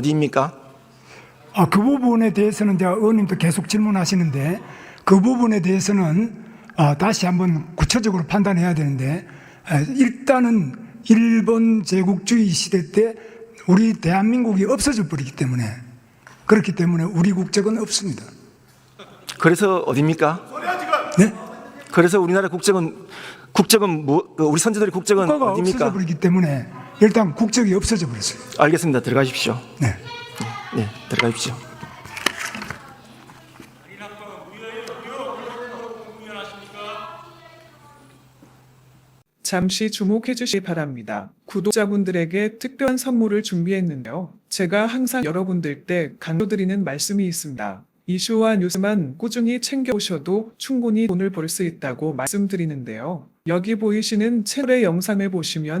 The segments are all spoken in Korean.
어디입니까? 아, 그 부분에 대해서는 제가 의원님도 계속 질문하시는데 그 부분에 대해서는 아, 다시 한번 구체적으로 판단해야 되는데 아, 일단은 일본 제국주의 시대 때 우리 대한민국이 없어져 버리기 때문에 그렇기 때문에 우리 국적은 없습니다. 그래서 어디입니까? 네? 그래서 우리나라 국적은 국적은 뭐그 우리 선조들의 국적은 국가가 없어져 어디입니까? 버리기 때문에 일단 국적이 없어져 버렸어요. 알겠습니다. 들어가십시오. 네. 네, 들어가십시오. 잠시 주목해 주시기 바랍니다. 구독자분들에게 특별한 선물을 준비했는데요. 제가 항상 여러분들께 강조드리는 말씀이 있습니다. 이슈와 뉴스만 꾸준히 챙겨오셔도 충분히 돈을 벌 수 있다고 말씀드리는데요. 여기 보이시는 채널의 영상을 보시면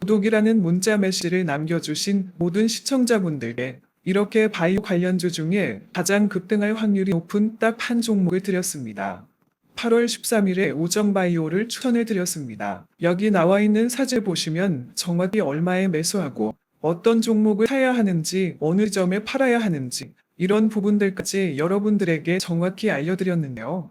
구독이라는 문자 메시지를 남겨주신 모든 시청자분들께 이렇게 바이오 관련주 중에 가장 급등할 확률이 높은 딱 한 종목을 드렸습니다. 8월 13일에 오정바이오를 추천해 드렸습니다. 여기 나와 있는 사진을 보시면 정확히 얼마에 매수하고 어떤 종목을 사야 하는지 어느 점에 팔아야 하는지 이런 부분들까지 여러분들에게 정확히 알려드렸는데요.